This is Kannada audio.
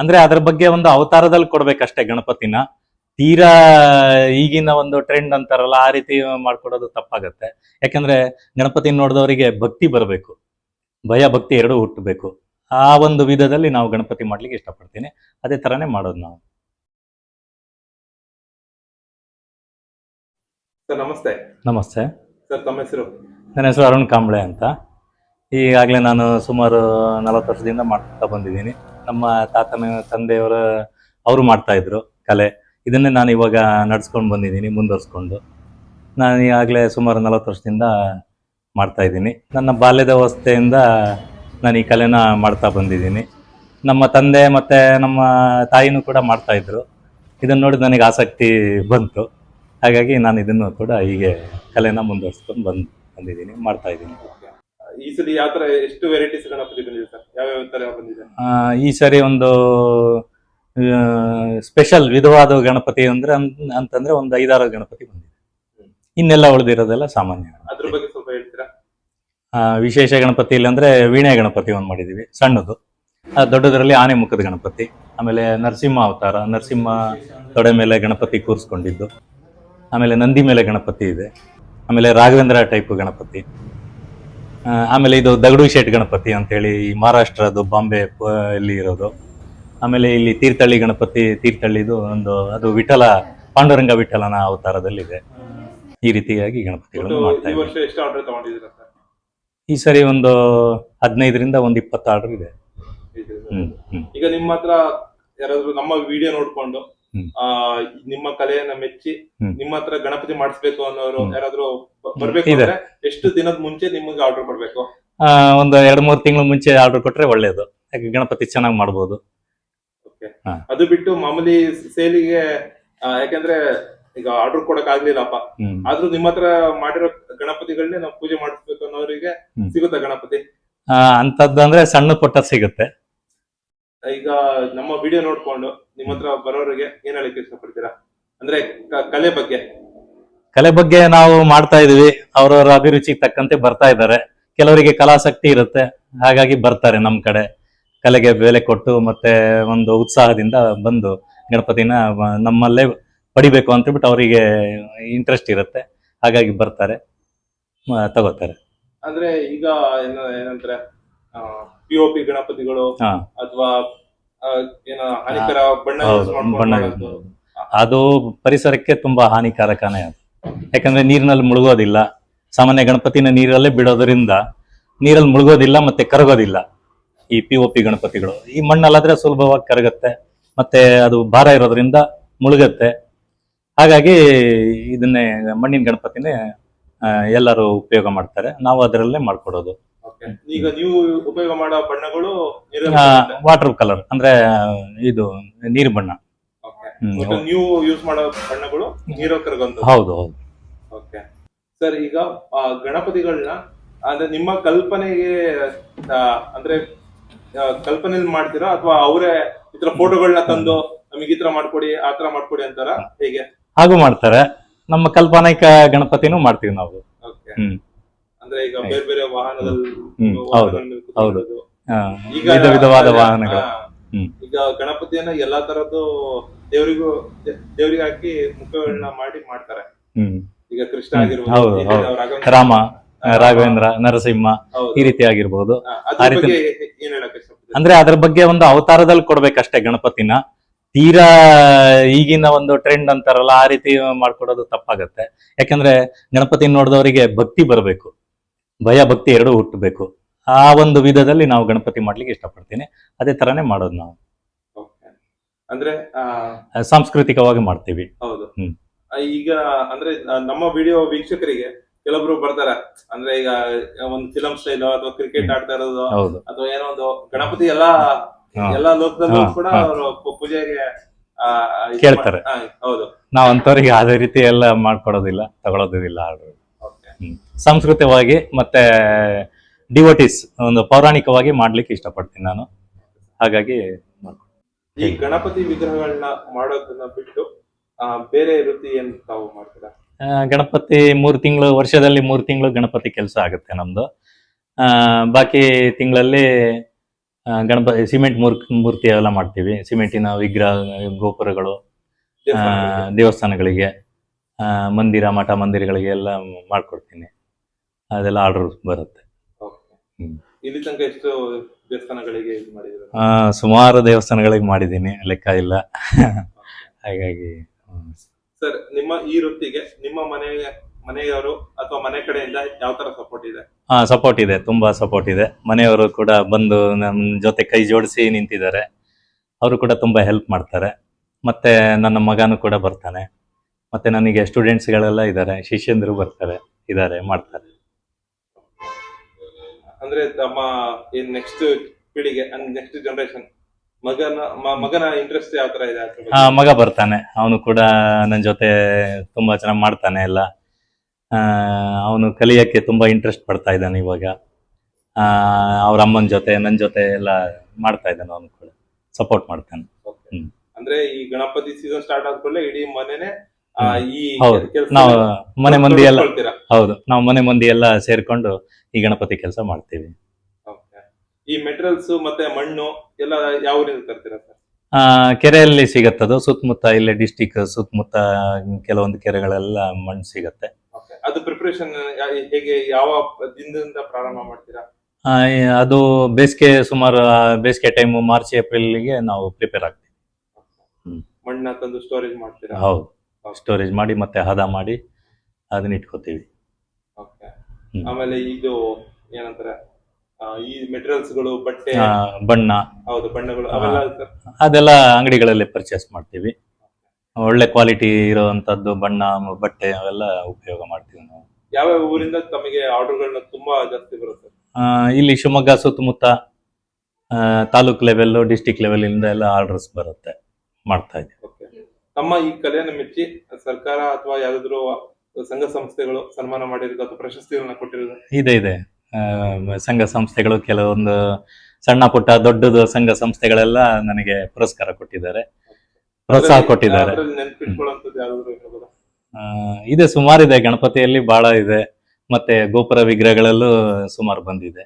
ಅಂದ್ರೆ ಅದ್ರ ಬಗ್ಗೆ ಒಂದು ಅವತಾರದಲ್ಲಿ ಕೊಡ್ಬೇಕಷ್ಟೇ ಗಣಪತಿನ. ತೀರಾ ಈಗಿನ ಒಂದು ಟ್ರೆಂಡ್ ಅಂತಾರಲ್ಲ ಆ ರೀತಿ ಮಾಡ್ಕೊಡೋದು ತಪ್ಪಾಗತ್ತೆ. ಯಾಕಂದ್ರೆ ಗಣಪತಿ ನೋಡಿದವರಿಗೆ ಭಕ್ತಿ ಬರಬೇಕು. ಭಯ ಭಕ್ತಿ ಎರಡೂ ಹುಟ್ಟಬೇಕು. ಆ ಒಂದು ವಿಧದಲ್ಲಿ ನಾವು ಗಣಪತಿ ಮಾಡ್ಲಿಕ್ಕೆ ಇಷ್ಟಪಡ್ತೀನಿ. ಅದೇ ತರನೇ ಮಾಡೋದು ನಾವು. ಸರ್ ನಮಸ್ತೆ. ನಮಸ್ತೆ. ಸರ್ ತಮ್ಮ ಹೆಸರು? ನನ್ನ ಹೆಸರು ಅರುಣ್ ಕಾಂಬ್ಳೆ ಅಂತ. ಈಗಾಗಲೇ ನಾನು ಸುಮಾರು ನಲವತ್ತು ವರ್ಷದಿಂದ ಮಾಡ್ತಾ ಬಂದಿದ್ದೀನಿ. ನಮ್ಮ ತಾತನ ತಂದೆಯವರ, ಅವರು ಮಾಡ್ತಾ ಇದ್ರು ಕಲೆ. ಇದನ್ನೇ ನಾನು ಇವಾಗ ನಡ್ಸ್ಕೊಂಡು ಬಂದಿದ್ದೀನಿ, ಮುಂದುವರ್ಸ್ಕೊಂಡು. ನಾನು ಈಗಾಗಲೇ ಸುಮಾರು ನಲವತ್ತು ವರ್ಷದಿಂದ ಮಾಡ್ತಾ ಇದ್ದೀನಿ. ನನ್ನ ಬಾಲ್ಯದ ವ್ಯವಸ್ಥೆಯಿಂದ ನಾನು ಈ ಕಲೆನ ಮಾಡ್ತಾ ಬಂದಿದ್ದೀನಿ. ನಮ್ಮ ತಂದೆ ಮತ್ತು ನಮ್ಮ ತಾಯಿನೂ ಕೂಡ ಮಾಡ್ತಾ ಇದ್ರು. ಇದನ್ನು ನೋಡಿ ನನಗೆ ಆಸಕ್ತಿ ಬಂತು. ಹಾಗಾಗಿ ನಾನು ಇದನ್ನು ಕೂಡ ಹೀಗೆ ಕಲೆನ ಮುಂದುವರ್ಸ್ಕೊಂಡು ಬಂದು, ಬಂದಿದ್ದೀನಿ, ಮಾಡ್ತಾ ಇದ್ದೀನಿ. ಈ ಸಲ ಯಾವ ತರ ಎಷ್ಟು ವೆರೈಟೀಸ್ ಗಣಪತಿ ಬಂದಿದೆ ಸರ್? ಯಾವ್ಯಾವ ತರ ಬಂದಿದೆ? ಆ, ಈ ಸರಿ ಒಂದು ಸ್ಪೆಷಲ್ ವಿಧವಾದ ಗಣಪತಿ ಅಂದ್ರೆ ಅನ್- ಅಂತಂದ್ರೆ ಒಂದು ಐದಾರು ಗಣಪತಿ ಬಂದಿದೆ. ಇನ್ನೆಲ್ಲ ಉಳಿದಿರೋದೆಲ್ಲ ಸಾಮಾನ್ಯ ಅದ್ರ ಬಗ್ಗೆ ಸ್ವಲ್ಪ ಹೇಳ್ತೀರಾ? ಆ, ವಿಶೇಷ ಗಣಪತಿ ಇಲ್ಲ ಅಂದ್ರೆ ವೀಣೆ ಗಣಪತಿ ಒಂದು ಮಾಡಿದೀವಿ ಸಣ್ಣದು. ಆ, ದೊಡ್ಡದರಲ್ಲಿ ಆನೆ ಮುಖದ ಗಣಪತಿ ಆಮೇಲೆ ನರಸಿಂಹ ಅವತಾರ ನರಸಿಂಹ ತೊಡೆ ಮೇಲೆ ಗಣಪತಿ ಕೂರಿಸ್ಕೊಂಡಿದ್ದು ಆಮೇಲೆ ನಂದಿ ಮೇಲೆ ಗಣಪತಿ ಇದೆ ಆಮೇಲೆ ರಾಘವೇಂದ್ರ ಟೈಪ್ ಗಣಪತಿ. ಆಮೇಲೆ ಇದು ದಗಡು ಶೇಟ್ ಗಣಪತಿ ಅಂತೇಳಿ ಈ ಮಹಾರಾಷ್ಟ್ರದ್ದು ಬಾಂಬೆ ಅಲ್ಲಿ ಇರೋದು. ಆಮೇಲೆ ಇಲ್ಲಿ ತೀರ್ಥಹಳ್ಳಿ ಗಣಪತಿ ತೀರ್ಥಹಳ್ಳಿದು ಒಂದು ಅದು ವಿಠಲ ಪಾಂಡುರಂಗ ವಿಠಲನ ಅವತಾರದಲ್ಲಿದೆ. ಈ ರೀತಿಯಾಗಿ ಗಣಪತಿಗಳನ್ನು ಮಾಡ್ತಾ ಈ ಇದ್ದೀವಿ ಸರ್? ಈ ಸರಿ ಒಂದು ಹದಿನೈದರಿಂದ ಒಂದು ಇಪ್ಪತ್ತು ಆರ್ಡರ್ ಇದೆ. ಹ್ಮ್ ಹ್ಮ್. ಈಗ ನಿಮ್ಮ ಹತ್ರ ಯಾರಾದ್ರೂ ನಮ್ಮ ವಿಡಿಯೋ ನೋಡ್ಕೊಂಡು. ಆ ನಿಮ್ಮ ಕಲೆಯನ್ನ ಮೆಚ್ಚಿ. ನಿಮ್ಮ ಹತ್ರ ಗಣಪತಿ ಮಾಡಿಸ್ಬೇಕು ಅನ್ನೋರು ಯಾರಾದ್ರು ಬರ್ಬೇಕು ಅಂದ್ರೆ ಎಷ್ಟು ದಿನದ ಮುಂಚೆ ನಿಮಗೆ ಆರ್ಡರ್ ಕೊಡ್ಬೇಕು? ಒಂದು ಎರಡು ಮೂರು ತಿಂಗಳು ಮುಂಚೆ ಆರ್ಡರ್ ಕೊಟ್ರೆ ಒಳ್ಳೇದು. ಯಾಕೆ ಗಣಪತಿ ಚೆನ್ನಾಗಿ ಮಾಡ್ಬೋದು. ಅದು ಬಿಟ್ಟು ಮಾಮೂಲಿ ಸೇಲಿಗೆ ಯಾಕಂದ್ರೆ ಈಗ ಆರ್ಡರ್ ಕೊಡಕ್ ಆಗ್ಲಿಲ್ಲಪ್ಪ ಆದ್ರೂ ನಿಮ್ಮ ಹತ್ರ ಮಾಡಿರೋ ಗಣಪತಿಗಳನ್ನೇ ನಾವು ಪೂಜೆ ಮಾಡಿಸ್ಬೇಕು ಅನ್ನೋರಿಗೆ. ಸಿಗುತ್ತಾ ಗಣಪತಿ? ಅಂತದ್ದು ಅಂಥದ್ದಂದ್ರೆ ಸಣ್ಣ ಪುಟ್ಟ ಸಿಗುತ್ತೆ. ಈಗ ನಮ್ಮ ವಿಡಿಯೋ ನೋಡ್ಕೊಂಡು ನಿಮ್ಮ ಹತ್ರ ಬರೋರಿಗೆ ಏನ್ ಹೇಳಕ್ ಇಷ್ಟಪಡ್ತೀರಾ? ಅಂದ್ರೆ ಕ- ಕಲೆ ಬಗ್ಗೆ. ಕಲೆ ಬಗ್ಗೆ ನಾವು ಮಾಡ್ತಾ ಇದೀವಿ ಅವ್ರವ್ರ ಅಭಿರುಚಿಗೆ ತಕ್ಕಂತೆ ಬರ್ತಾ ಇದ್ದಾರೆ. ಕೆಲವರಿಗೆ ಕಲಾಸಕ್ತಿ ಇರುತ್ತೆ. ಹಾಗಾಗಿ ಬರ್ತಾರೆ ನಮ್ಮ ಕಡೆ. ಕಲೆಗೆ ಬೆಲೆ ಕೊಟ್ಟು ಮತ್ತೆ ಒಂದು ಉತ್ಸಾಹದಿಂದ ಬಂದು ಗಣಪತಿನ ನಮ್ಮಲ್ಲೇ ಪಡಿಬೇಕು ಅಂತ ಹೇಳ್ಬಿಟ್ಟು ಅವರಿಗೆ ಇಂಟ್ರೆಸ್ಟ್ ಇರುತ್ತೆ. ಹಾಗಾಗಿ ಬರ್ತಾರೆ. ಮ- ತಗೋತಾರೆ. ಅಂದ್ರೆ ಈಗ ಏನು ಏನಂತಾರೆ? ಪಿ ಒ ಪಿ ಗಣಪತಿಗಳು ಹಾ. ಅಥವಾ ಏನ ಹಾನಿಕರ ಬಣ್ಣ ಹೌದು ಮಾಡ್ಕೊಂಡು ಬಣ್ಣ ಮಾಡೋದು. ಅದು ಪರಿಸರಕ್ಕೆ ತುಂಬಾ ಹಾನಿಕಾರಕನೇ ಅದು. ಯಾಕಂದ್ರೆ ನೀರಿನಲ್ಲಿ ಮುಳುಗೋದಿಲ್ಲ. ಸಾಮಾನ್ಯ ಗಣಪತಿನ ನೀರಲ್ಲೇ ಬಿಡೋದ್ರಿಂದ ನೀರಲ್ಲಿ ಮುಳುಗೋದಿಲ್ಲ ಮತ್ತೆ ಕರಗೋದಿಲ್ಲ ಈ ಪಿ ಒ ಪಿ ಗಣಪತಿಗಳು. ಈ ಮಣ್ಣಲ್ಲಾದ್ರೆ ಸುಲಭವಾಗಿ ಕರಗತ್ತೆ ಮತ್ತೆ ಅದು ಭಾರ ಇರೋದ್ರಿಂದ ಮುಳುಗತ್ತೆ. ಹಾಗಾಗಿ ಇದನ್ನೇ ಮಣ್ಣಿನ ಗಣಪತಿನೇ ಆ, ಎಲ್ಲರೂ ಉಪಯೋಗ ಮಾಡ್ತಾರೆ. ನಾವು ಅದರಲ್ಲೇ ಮಾಡ್ಕೊಡೋದು. ಈಗ ನೀವು ಉಪಯೋಗ ಮಾಡೋ ಬಣ್ಣಗಳು ವಾಟರ್ ಕಲರ್ ಅಂದ್ರೆ ಇದು ನೀರು ಬಣ್ಣ. ನೀವು ಯೂಸ್ ಮಾಡೋ ಬಣ್ಣಗಳು ಹೌದು ಹೌದು. ಓಕೆ ಸರ್ ಈಗ ಗಣಪತಿಗಳನ್ನ ಅಂದ್ರೆ ನಿಮ್ಮ ಕಲ್ಪನೆಗೆ ಆ, ಅಂದ್ರೆ ಕಲ್ಪನೆ ಮಾಡ್ತೀರಾ? ಅಥವಾ ಅವರೇ ಈ ತರ ಫೋಟೋಗಳನ್ನ ತಂದು ನಮಗೆ ಈ ತರ ಮಾಡ್ಕೊಡಿ ಆ ತರ ಮಾಡ್ಕೊಡಿ ಅಂತಾರ? ಹೇಗೆ? ಹಾಗೂ ಮಾಡ್ತಾರೆ. ನಮ್ಮ ಕಲ್ಪನಾಯಿಕ ಗಣಪತಿನೂ ಮಾಡ್ತೀವಿ ನಾವು. Okay hmm. ಅಂದ್ರೆ ಈಗ ಬೇರೆ ಬೇರೆ ವಾಹನದಲ್ಲಿ ಹ್ಮ್, ಮೇಲೆ ಹೌದು. ಕೂತ್ಕೊಳ್ಳೋದು. ಆ, ಈಗ ವಿಧ ವಿಧವಾದ ವಾಹನಗಳು ಹ್ಮ್. ಈಗ ಗಣಪತಿಯನ್ನ ಎಲ್ಲಾ ತರದ್ದು ದೇವರಿಗೂ ದೇವರಿಗೆ ಹಾಕಿ ಮುಖಗಳನ್ನ ಮಾಡಿ ಮಾಡ್ತಾರೆ ಹ್ಮ್ ಈಗ ಕೃಷ್ಣ ಹ್ಮ್. ಆಗಿರ್ಬೋದು ಹೌದು, ಹೌದು. ರಾಮ ಆ, ರಾಘವೇಂದ್ರ ನರಸಿಂಹ ಹೌದು. ಈ ರೀತಿ ಆಗಿರ್ಬಹುದು ಆ, ಆ ಅದ್ರ ರೀತಿ- ಬಗ್ಗೆ ಏನ್ ಹೇಳಕ್ ಇಷ್ಟಪಡ್ತೀರಾ? ಅಂದ್ರೆ ಅದ್ರ ಬಗ್ಗೆ ಒಂದು ಅವತಾರದಲ್ಲಿ ಕೊಡ್ಬೇಕಷ್ಟೇ ಗಣಪತಿನ ತೀರಾ ಈಗಿನ ಒಂದು ಟ್ರೆಂಡ್ ಅಂತಾರಲ್ಲ ಆ ರೀತಿ ಮಾಡ್ಕೊಡೋದು ತಪ್ಪಾಗತ್ತೆ ಯಾಕಂದ್ರೆ ಗಣಪತಿ ನೋಡಿದವರಿಗೆ ಭಕ್ತಿ ಬರಬೇಕು ಭಯ ಭಕ್ತಿ ಎರಡೂ ಹುಟ್ಟಬೇಕು ಆ ಒಂದು ವಿಧದಲ್ಲಿ ನಾವು ಗಣಪತಿ ಮಾಡ್ಲಿಕ್ಕೆ ಇಷ್ಟಪಡ್ತೀನಿ ಅದೇ ತರನೇ ಮಾಡೋದು ನಾವು. ಅಂದ್ರೆ ಸಾಂಸ್ಕೃತಿಕವಾಗಿ ಮಾಡ್ತೀವಿ ಹೌದು ಹ್ಮ್. ಈಗ ಅಂದ್ರೆ ನಮ್ಮ ವಿಡಿಯೋ ವೀಕ್ಷಕರಿಗೆ ಕೆಲವೊಬ್ರು ಬರ್ತಾರೆ ಅಂದ್ರೆ ಈಗ ಒಂದು ಫಿಲಂ ಸ್ಟೈಲ್ ಅಥವಾ ಕ್ರಿಕೆಟ್ ಆಡ್ತಾ ಇರೋದು ಹೌದು ಅಥವಾ ಏನೋ ಒಂದು ಗಣಪತಿ ಎಲ್ಲಾ. ಎಲ್ಲಾ ಲೋಕದಲ್ಲೂ ಕೂಡ ಪೂಜೆಗೆ ಕೇಳ್ತಾರೆ. ಹೌದು ನಾವ್ ಅಂತವ್ರಿಗೆ ಅದೇ ರೀತಿ ಎಲ್ಲ ಮಾಡ್ಕೊಡೋದಿಲ್ಲ ತಗೊಳೋದಿಲ್ಲ ಆರ್ಡರ್. ಸಾಂಸ್ಕೃತಿಕವಾಗಿ ಮತ್ತೆ ಡಿವೋಟಿಸ್ ಒಂದು ಪೌರಾಣಿಕವಾಗಿ ಮಾಡ್ಲಿಕ್ಕೆ ಇಷ್ಟಪಡ್ತೀನಿ ನಾನು. ಹಾಗಾಗಿ ಈ ಗಣಪತಿ ವಿಗ್ರಹಗಳನ್ನ ಮಾಡೋದನ್ನ ಬಿಟ್ಟು ಬೇರೆ ವೃತ್ತಿ ಏನ್ ತಾವು ಮಾಡ್ತೀರಾ? ಗಣಪತಿ ಮೂರು ತಿಂಗಳು ವರ್ಷದಲ್ಲಿ ಮೂರು ತಿಂಗಳು ಗಣಪತಿ ಕೆಲಸ ಆಗುತ್ತೆ ನಮ್ದು. ಆ, ಬಾಕಿ ತಿಂಗಳಲ್ಲಿ ಗಣಪತಿ ಸಿಮೆಂಟ್ ಮೂರ್ ಮೂರ್ತಿ ಎಲ್ಲ ಮಾಡ್ತೀವಿ. ಸಿಮೆಂಟಿನ ವಿಗ್ರಹ ಗೋಪುರಗಳು ದೇವಸ್ಥಾನಗಳಿಗೆ? ದೇವಸ್ಥಾನಗಳಿಗೆ ಆ, ಮಂದಿರ ಮಠ ಮಂದಿರಗಳಿಗೆ ಎಲ್ಲ ಮಾಡ್ಕೊಡ್ತೀನಿ. ಅದೆಲ್ಲ ಆರ್ಡರ್ ಬರುತ್ತೆ. Okay. ಇಲ್ಲಿ ತನಕ ಎಷ್ಟು ದೇವಸ್ಥಾನಗಳಿಗೆ ಇದು ಮಾಡಿದ್ರು ಸುಮಾರು ದೇವಸ್ಥಾನಗಳಿಗೆ ಮಾಡಿದ್ದೀನಿ ಲೆಕ್ಕ ಇಲ್ಲ. ಹಾಗಾಗಿ. ಸರ್ ನಿಮ್ಮ ಈ ವೃತ್ತಿಗೆ ನಿಮ್ಮ ಮನೆ ಮನೆಯವರು ಅಥವಾ ಮನೆ ಕಡೆಯಿಂದ ಯಾವ ತರ ಸಪೋರ್ಟ್ ಇದೆ? ಹಾ ಸಪೋರ್ಟ್ ಇದೆ ತುಂಬಾ ಸಪೋರ್ಟ್ ಇದೆ. ಮನೆಯವರು ಕೂಡ ಬಂದು ನಮ್ಮ ಜೊತೆ ಕೈ ಜೋಡಿಸಿ ನಿಂತಿದ್ದಾರೆ. ಅವರು ಕೂಡ ತುಂಬಾ ಹೆಲ್ಪ್ ಮಾಡ್ತಾರೆ. ಮತ್ತೆ ನನ್ನ ಮಗನೂ ಕೂಡ ಬರ್ತಾನೆ. ಮತ್ತೆ ನನಗೆ ಸ್ಟೂಡೆಂಟ್ಸ್ಗಳೆಲ್ಲ ಇದ್ದಾರೆ ಶಿಷ್ಯಂದರು ಬರ್ತಾರೆ ಇದ್ದಾರೆ ಮಾಡ್ತಾರೆ. ಅಂದ್ರೆ ತಮ್ಮ ಏನ್ ನೆಕ್ಸ್ಟ್ ಪೀಳಿಗೆ ನೆಕ್ಸ್ಟ್ ಜನರೇಷನ್ ಮಗನ ಮಗನ ಇಂಟ್ರೆಸ್ಟ್ ಯಾವ ತರ ಇದೆ ಹಾ ಮಗ ಬರ್ತಾನೆ. ಅವನು ಕೂಡ ನನ್ನ ಜೊತೆ ತುಂಬಾ ಚೆನ್ನಾಗಿ ಮಾಡ್ತಾನೆ ಎಲ್ಲ. ಅವನು ಕಲಿಯಕ್ಕೆ ತುಂಬಾ ಇಂಟ್ರೆಸ್ಟ್ ಪಡ್ತಾ ಇದ್ದಾನೆ ಇವಾಗ. ಅವ್ರ ಅಮ್ಮನ ಜೊತೆ ನನ್ನ ಜೊತೆ ಎಲ್ಲ ಮಾಡ್ತಾ ಇದ್ದಾನೆ ಅವನು ಕೂಡ. ಸಪೋರ್ಟ್ ಮಾಡ್ತಾನೆ. ಅಂದ್ರೆ ಈ ಗಣಪತಿ ಸೀಸನ್ ಸ್ಟಾರ್ಟ್ ಆದ್ಮೇಲೆ ಇಡೀ ಮನೆನೆ ಈ. ನಾವು ಮನೆ ಮಂದಿ ಎಲ್ಲ ಹೌದು ನಾವು ಮನೆ ಮಂದಿ ಎಲ್ಲ ಸೇರ್ಕೊಂಡು ಈ ಗಣಪತಿ ಕೆಲಸ ಮಾಡ್ತೀವಿ. ಈ ಮೆಟೀರಿಯಲ್ಸ್ ಮತ್ತೆ ಮಣ್ಣು ಎಲ್ಲ ಯಾವ ಊರಿಂದ ತರ್ತೀರಾ ಸರ್? ಆ, ಕೆರೆಯಲ್ಲಿ ಸಿಗತ್ತದು ಸುತ್ತಮುತ್ತ ಇಲ್ಲೇ ಡಿಸ್ಟಿಕ್ ಸುತ್ತಮುತ್ತ ಕೆಲವೊಂದು ಕೆರೆಗಳೆಲ್ಲ ಮಣ್ಣು ಸಿಗತ್ತೆ. ಅದು ಪ್ರಿಪರೇಷನ್ ಹೇಗೆ ಯಾವ ದಿನದಿಂದ ಪ್ರಾರಂಭ ಮಾಡ್ತೀರಾ? ಆ, ಅದು ಬೇಸಿಗೆ ಸುಮಾರು ಆ, ಬೇಸಿಗೆ ಟೈಮ್ ಮಾರ್ಚ್ ಏಪ್ರಿಲ್ಗೆ ನಾವು ಪ್ರಿಪೇರ್ ಆಗ್ತೀವಿ. ಮಣ್ಣ ತಂದು ಸ್ಟೋರೇಜ್ ಮಾಡ್ತೀರಾ? ಹೌದು. ಸ್ಟೋರೇಜ್ ಮಾಡಿ ಮತ್ತೆ ಹದ ಮಾಡಿ ಅದನ್ನ ಇಟ್ಕೋತೀವಿ. ಆಮೇಲೆ ಇದು ಏನಂತಾರೆ ಈ ಮೆಟೀರಿಯಲ್ಸ್ಗಳು ಬಟ್ಟೆ ಬಣ್ಣ. ಹೌದು ಬಣ್ಣಗಳು ಅದೆಲ್ಲ ಅಂಗಡಿಗಳಲ್ಲಿ ಪರ್ಚೇಸ್ ಮಾಡ್ತೀವಿ. ಒಳ್ಳೆ ಕ್ವಾಲಿಟಿ ಇರುವಂತದ್ದು ಬಣ್ಣ ಬಟ್ಟೆ ಅವೆಲ್ಲ ಉಪಯೋಗ ಮಾಡ್ತೀವಿ ನಾವು. ಯಾವ ಯಾವ ಊರಿಂದ ತಮಗೆ ಆರ್ಡರ್ಗಳನ್ನ ತುಂಬಾ ಜಾಸ್ತಿ ಬರುತ್ತೆ ಇಲ್ಲಿ ಶಿವಮೊಗ್ಗ ಸುತ್ತಮುತ್ತ ತಾಲೂಕ್ ಲೆವೆಲ್ ಡಿಸ್ಟಿಕ್ ಲೆವೆಲ್ ಇಂದ ಎಲ್ಲ ಆರ್ಡರ್ಸ್ ಬರುತ್ತೆ ಮಾಡ್ತಾ ಇದ್ದೀವಿ. ನಮ್ಮ ತಮ್ಮ ಈ ಕಲೆಯನ್ನು ಮೆಚ್ಚಿ ಸರ್ಕಾರ ಅಥವಾ ಯಾವ್ದಾದ್ರು ಸಂಘ ಸಂಸ್ಥೆಗಳು ಸನ್ಮಾನ ಮಾಡಿರೋದು ಅಥವಾ ಪ್ರಶಸ್ತಿಗಳನ್ನ ಕೊಟ್ಟಿರೋದು? ಇದೆ ಇದೆ. ಸಂಘ ಸಂಸ್ಥೆಗಳು ಕೆಲವೊಂದು ಸಣ್ಣ ಪುಟ್ಟ ದೊಡ್ಡದು ಸಂಘ ಸಂಸ್ಥೆಗಳೆಲ್ಲ ನನಗೆ ಪುರಸ್ಕಾರ ಕೊಟ್ಟಿದ್ದಾರೆ. ಪ್ರೋತ್ಸಾಹ ಕೊಟ್ಟಿದ್ದಾರೆ. ಇದೆ ಸುಮಾರಿದೆ ಗಣಪತಿಯಲ್ಲಿ ಬಹಳ ಇದೆ. ಮತ್ತೆ ಗೋಪುರ ವಿಗ್ರಹಗಳಲ್ಲೂ ಸುಮಾರು ಬಂದಿದೆ.